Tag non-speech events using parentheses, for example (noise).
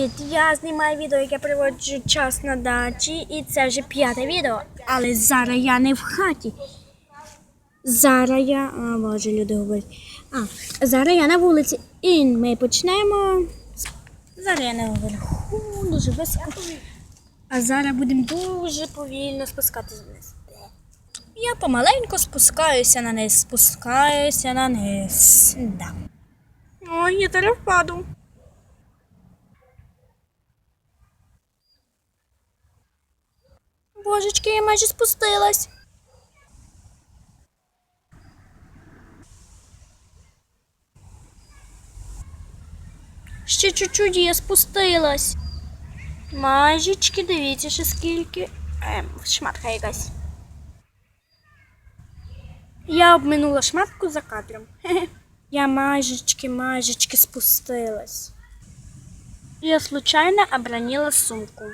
Привіт! Я знімаю відео, як я проводжу час на дачі, і це вже п'яте відео. Але зараз я не в хаті. Зараз я. А, боже, люди говорять. А, зараз я на вулиці. І ми почнемо. Зараз я наверху, дуже високо. А зараз будемо дуже повільно спускатися вниз. Я помаленьку спускаюся на низ, спускаюся на низ. Да. Ой, я зараз впаду. Божечки, я майже спустилась. Ще чуть-чуть я спустилась. Майжечки, дивіться, ще скільки. Ем, шматка якась. Я обминула шматку за кадром. (laughs) Я майжечки, майжечки спустилась. Я случайно обронила сумку.